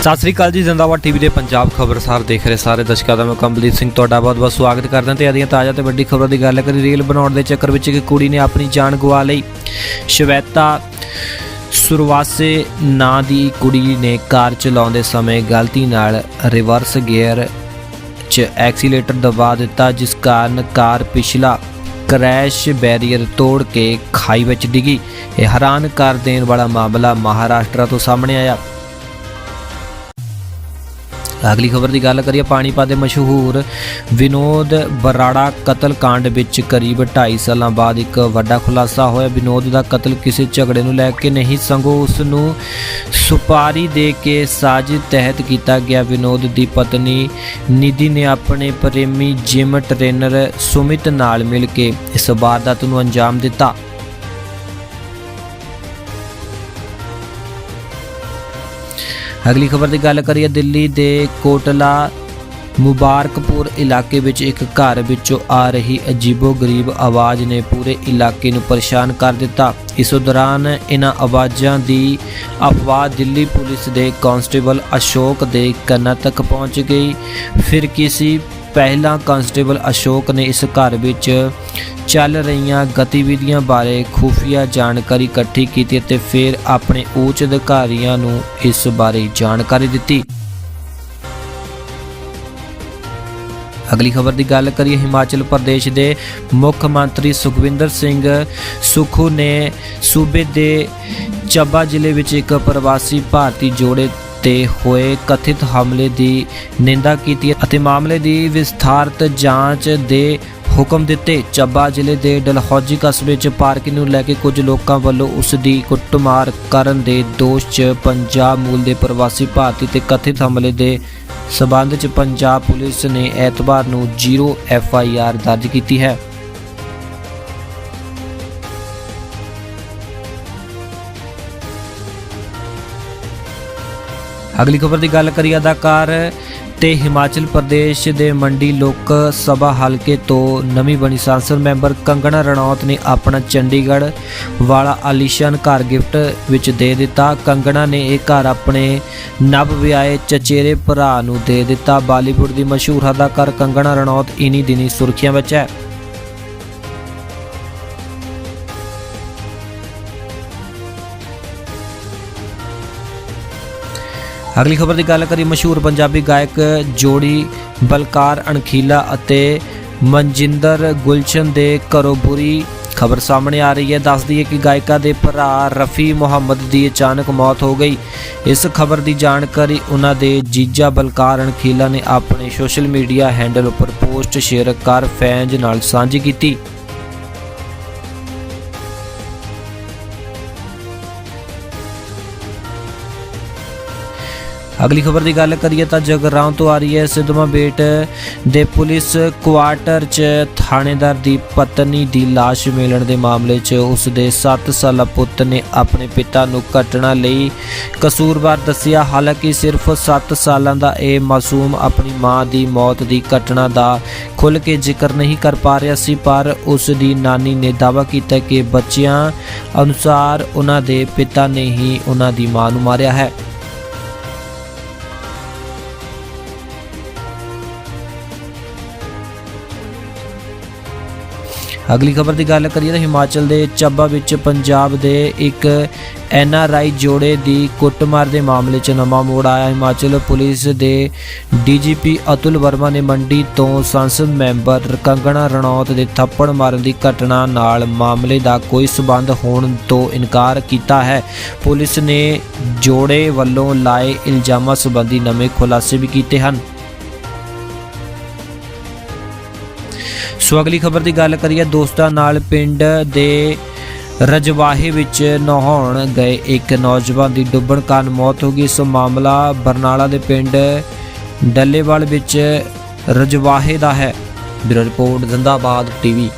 ਸਤਿ ਸ੍ਰੀ ਅਕਾਲ ਜੀ, ਜ਼ਿੰਦਾਬਾਦ ਟੀਵੀ ਦੇ ਪੰਜਾਬ ਖਬਰਸਾਰ ਦੇਖ ਰਹੇ ਸਾਰੇ ਦਰਸ਼ਕਾਂ ਦਾ ਮੈਂ ਕੰਬਲੀਤ ਸਿੰਘ, ਤੁਹਾਡਾ ਬਹੁਤ-ਬਹੁਤ ਸਵਾਗਤ ਕਰਦਾ ਤੇ ਆਦੀਆਂ ਤਾਜ਼ਾ ਤੇ ਵੱਡੀ ਖਬਰਾਂ ਦੀ ਗੱਲ ਕਰੀ ਰੀਲ ਬਣਾਉਣ ਦੇ ਚੱਕਰ ਵਿੱਚ ਇੱਕ ਕੁੜੀ ਨੇ ਆਪਣੀ ਜਾਨ ਗਵਾ ਲਈ। ਸ਼ਵੇਤਾ ਸੁਰਵਾਸੇ ਨਾਂ ਦੀ ਕੁੜੀ ਨੇ ਕਾਰ ਚਲਾਉਂਦੇ ਸਮੇਂ ਗਲਤੀ ਨਾਲ ਰਿਵਰਸ ਗੇਅਰ 'ਚ ਐਕਸੀਲੇਟਰ ਦਬਾ ਦਿੱਤਾ, ਜਿਸ ਕਾਰਨ ਕਾਰ ਪਿਛਲਾ ਕ੍ਰੈਸ਼ ਬੈਰੀਅਰ ਤੋੜ ਕੇ ਖਾਈ ਵਿੱਚ ਡਿੱਗੀ। ਇਹ ਹੈਰਾਨ ਕਰ ਦੇਣ ਵਾਲਾ ਮਾਮਲਾ ਮਹਾਰਾਸ਼ਟਰ ਤੋਂ ਸਾਹਮਣੇ ਆਇਆ। ਅਗਲੀ ਖਬਰ ਦੀ ਗੱਲ ਕਰੀਏ ਪਾਣੀਪਤ ਦੇ ਮਸ਼ਹੂਰ ਵਿਨੋਦ ਬਰਾੜਾ ਕਤਲ ਕਾਂਡ ਵਿੱਚ ਕਰੀਬ 2.5 ਸਾਲਾਂ ਬਾਅਦ ਇੱਕ ਵੱਡਾ ਖੁਲਾਸਾ ਹੋਇਆ। ਵਿਨੋਦ ਦਾ ਕਤਲ ਕਿਸੇ ਝਗੜੇ ਨੂੰ ਲੈ ਕੇ ਨਹੀਂ, ਸੰਗੋ ਉਸ ਨੂੰ ਸੁਪਾਰੀ ਦੇ ਕੇ ਸਾਜ਼ਿਸ਼ ਤਹਿਤ ਕੀਤਾ ਗਿਆ। ਵਿਨੋਦ ਦੀ ਪਤਨੀ ਨਿਧੀ ਨੇ ਆਪਣੇ ਪ੍ਰੇਮੀ ਜਿਮ ਟ੍ਰੇਨਰ ਸੁਮਿਤ ਨਾਲ ਮਿਲ ਕੇ ਇਸ ਵਾਰਦਾਤ ਨੂੰ ਅੰਜਾਮ ਦਿੱਤਾ। ਅਗਲੀ ਖਬਰ ਦੀ ਗੱਲ ਕਰੀਏ, ਦਿੱਲੀ ਦੇ ਕੋਟਲਾ ਮੁਬਾਰਕਪੁਰ ਇਲਾਕੇ ਵਿੱਚ ਇੱਕ ਘਰ ਵਿੱਚੋਂ ਆ ਰਹੀ ਅਜੀਬੋ-ਗਰੀਬ ਆਵਾਜ਼ ਨੇ ਪੂਰੇ ਇਲਾਕੇ ਨੂੰ ਪਰੇਸ਼ਾਨ ਕਰ ਦਿੱਤਾ। ਇਸ ਦੌਰਾਨ ਇਹਨਾਂ ਆਵਾਜ਼ਾਂ ਦੀ ਅਫਵਾਹ ਦਿੱਲੀ ਪੁਲਿਸ ਦੇ ਕਾਂਸਟੇਬਲ ਅਸ਼ੋਕ ਦੇ ਕੰਨਾਂ ਤੱਕ ਪਹੁੰਚ ਗਈ। ਫਿਰ ਕਿਸੇ ਪਹਿਲਾਂ ਕਾਂਸਟੇਬਲ ਅਸ਼ੋਕ ਨੇ ਇਸ ਘਰ ਵਿੱਚ ਚੱਲ ਰਹੀਆਂ ਗਤੀਵਿਧੀਆਂ ਬਾਰੇ ਖੁਫੀਆ ਜਾਣਕਾਰੀ ਇਕੱਠੀ ਕੀਤੀ ਅਤੇ ਫਿਰ ਆਪਣੇ ਉੱਚ ਅਧਿਕਾਰੀਆਂ ਨੂੰ ਇਸ ਬਾਰੇ ਜਾਣਕਾਰੀ ਦਿੱਤੀ। ਅਗਲੀ ਖਬਰ ਦੀ ਗੱਲ ਕਰੀਏ, ਹਿਮਾਚਲ ਪ੍ਰਦੇਸ਼ ਦੇ ਮੁੱਖ ਮੰਤਰੀ ਸੁਖਵਿੰਦਰ ਸਿੰਘ ਸੁਖੂ ਨੇ ਸੂਬੇ ਦੇ ਚੱਬਾ ਜ਼ਿਲ੍ਹੇ ਵਿੱਚ ਇੱਕ ਪ੍ਰਵਾਸੀ ਭਾਰਤੀ ਜੋੜੇ ਤੇ ਹੋਏ ਕਥਿਤ ਹਮਲੇ ਦੀ ਨਿੰਦਾ ਕੀਤੀ ਅਤੇ ਮਾਮਲੇ ਦੀ ਵਿਸਥਾਰਤ ਜਾਂਚ ਦੇ ਹੁਕਮ ਦਿੱਤੇ। ਚੱਬਾ ਜ਼ਿਲ੍ਹੇ ਦੇ ਡਲਹੌਜੀ ਕਸਬੇ 'ਚ ਪਾਰਕਿੰਗ ਨੂੰ ਲੈ ਕੇ ਕੁਝ ਲੋਕਾਂ ਵੱਲੋਂ ਉਸ ਦੀ ਕੁੱਟਮਾਰ ਕਰਨ ਦੇ ਦੋਸ਼ 'ਚ ਪੰਜਾਬ ਮੂਲ ਦੇ ਪ੍ਰਵਾਸੀ ਭਾਰਤੀ ਤੇ ਕਥਿਤ ਹਮਲੇ ਦੇ ਸਬੰਧ 'ਚ ਪੰਜਾਬ ਪੁਲਿਸ ਨੇ ਐਤਵਾਰ ਨੂੰ 0 ਐਫ ਆਈ ਆਰ ਦਰਜ ਕੀਤੀ ਹੈ। ਅਗਲੀ ਖਬਰ ਦੀ ਗੱਲ ਕਰੀਏ ਅਦਾਕਾਰ ਤੇ ਹਿਮਾਚਲ ਪ੍ਰਦੇਸ਼ ਦੇ ਮੰਡੀ ਲੋਕ ਸਭਾ ਹਲਕੇ ਤੋਂ ਨਵੀਂ ਬਣੀ ਸੰਸਦ ਮੈਂਬਰ ਕੰਗਣਾ ਰਣੌਤ ਨੇ ਆਪਣਾ ਚੰਡੀਗੜ੍ਹ ਵਾਲਾ ਆਲੀਸ਼ਾਨ ਘਰ ਗਿਫਟ ਵਿੱਚ ਦੇ ਦਿੱਤਾ। ਕੰਗਣਾ ਨੇ ਇਹ ਘਰ ਆਪਣੇ ਨਵ ਵਿਆਹੇ ਚਚੇਰੇ ਭਰਾ ਨੂੰ ਦੇ ਦਿੱਤਾ। ਬਾਲੀਵੁੱਡ ਦੀ ਮਸ਼ਹੂਰ ਅਦਾਕਾਰ ਕੰਗਣਾ ਰਣੌਤ ਇਨੀ ਦਿਨੀ ਸੁਰਖੀਆਂ ਵਿੱਚ ਹੈ। ਅਗਲੀ ਖਬਰ ਦੀ ਗੱਲ ਕਰੀ ਮਸ਼ਹੂਰ ਪੰਜਾਬੀ ਗਾਇਕ ਜੋੜੀ ਬਲਕਾਰ ਅਣਖੀਲਾ ਅਤੇ ਮਨਜਿੰਦਰ ਗੁਲਸ਼ਨ ਦੇ ਘਰੋਂ ਬੁਰੀ ਖਬਰ ਸਾਹਮਣੇ ਆ ਰਹੀ ਹੈ। ਦੱਸਦੀ ਹੈ ਕਿ ਗਾਇਕਾ ਦੇ ਭਰਾ ਰਫੀ ਮੁਹੰਮਦ ਦੀ ਅਚਾਨਕ ਮੌਤ ਹੋ ਗਈ। ਇਸ ਖਬਰ ਦੀ ਜਾਣਕਾਰੀ ਉਹਨਾਂ ਦੇ ਜੀਜਾ ਬਲਕਾਰ ਅਣਖੀਲਾ ਨੇ ਆਪਣੇ ਸੋਸ਼ਲ ਮੀਡੀਆ ਹੈਂਡਲ ਉੱਪਰ ਪੋਸਟ ਸ਼ੇਅਰ ਕਰ ਫੈਨਜ਼ ਨਾਲ ਸਾਂਝੀ ਕੀਤੀ। ਅਗਲੀ ਖਬਰ ਦੀ ਗੱਲ ਕਰੀਏ ਤਾਂ ਜਗਰਾਉਂ ਤੋਂ ਆ ਰਹੀ ਹੈ ਸਿੱਧਵਾਂ ਬੇਟ ਦੇ ਪੁਲਿਸ ਕੁਆਟਰ 'ਚ ਥਾਣੇਦਾਰ ਦੀ ਪਤਨੀ ਦੀ ਲਾਸ਼ ਮਿਲਣ ਦੇ ਮਾਮਲੇ 'ਚ ਉਸ ਦੇ 7 ਸਾਲਾ ਪੁੱਤ ਨੇ ਆਪਣੇ ਪਿਤਾ ਨੂੰ ਘਟਨਾ ਲਈ ਕਸੂਰਵਾਰ ਦੱਸਿਆ। ਹਾਲਾਂਕਿ ਸਿਰਫ 7 ਸਾਲਾਂ ਦਾ ਇਹ ਮਾਸੂਮ ਆਪਣੀ ਮਾਂ ਦੀ ਮੌਤ ਦੀ ਘਟਨਾ ਦਾ ਖੁੱਲ੍ਹ ਕੇ ਜ਼ਿਕਰ ਨਹੀਂ ਕਰ ਪਾ ਰਿਹਾ ਸੀ, ਪਰ ਉਸ ਦੀ ਨਾਨੀ ਨੇ ਦਾਅਵਾ ਕੀਤਾ ਕਿ ਬੱਚਿਆਂ ਅਨੁਸਾਰ ਉਹਨਾਂ ਦੇ ਪਿਤਾ ਨੇ ਹੀ ਉਹਨਾਂ ਦੀ ਮਾਂ ਨੂੰ ਮਾਰਿਆ ਹੈ। ਅਗਲੀ ਖਬਰ ਦੀ ਗੱਲ ਕਰੀਏ ਤਾਂ ਹਿਮਾਚਲ ਦੇ ਚੱਬਾ ਵਿੱਚ ਪੰਜਾਬ ਦੇ ਇੱਕ ਐਨ ਆਰ ਆਈ ਜੋੜੇ ਦੀ ਕੁੱਟਮਾਰ ਦੇ ਮਾਮਲੇ 'ਚ ਨਵਾਂ ਮੋੜ ਆਇਆ। ਹਿਮਾਚਲ ਪੁਲਿਸ ਦੇ ਡੀਜੀਪੀ ਅਤੁਲ ਵਰਮਾ ਨੇ ਮੰਡੀ ਤੋਂ ਸੰਸਦ ਮੈਂਬਰ ਕੰਗਣਾ ਰਣੌਤ ਦੇ ਥੱਪੜ ਮਾਰਨ ਦੀ ਘਟਨਾ ਨਾਲ ਮਾਮਲੇ ਦਾ ਕੋਈ ਸਬੰਧ ਹੋਣ ਤੋਂ ਇਨਕਾਰ ਕੀਤਾ ਹੈ। ਪੁਲਿਸ ਨੇ ਜੋੜੇ ਵੱਲੋਂ ਲਾਏ ਇਲਜ਼ਾਮਾਂ ਸੰਬੰਧੀ ਨਵੇਂ ਖੁਲਾਸੇ ਵੀ ਕੀਤੇ ਹਨ। ਸੋ ਅਗਲੀ ਖਬਰ ਦੀ ਗੱਲ ਕਰੀਏ, ਦੋਸਤਾਂ ਨਾਲ ਪਿੰਡ ਦੇ ਰਜਵਾਹੇ ਵਿੱਚ ਨਹਾਉਣ ਗਏ ਇੱਕ ਨੌਜਵਾਨ ਦੀ ਡੁੱਬਣ ਕਾਰਨ ਮੌਤ ਹੋ ਗਈ। ਸੋ ਮਾਮਲਾ ਬਰਨਾਲਾ ਦੇ ਪਿੰਡ ਡੱਲੇਵਾਲ ਵਿੱਚ ਰਜਵਾਹੇ ਦਾ ਹੈ। Bureau report Zindabad TV.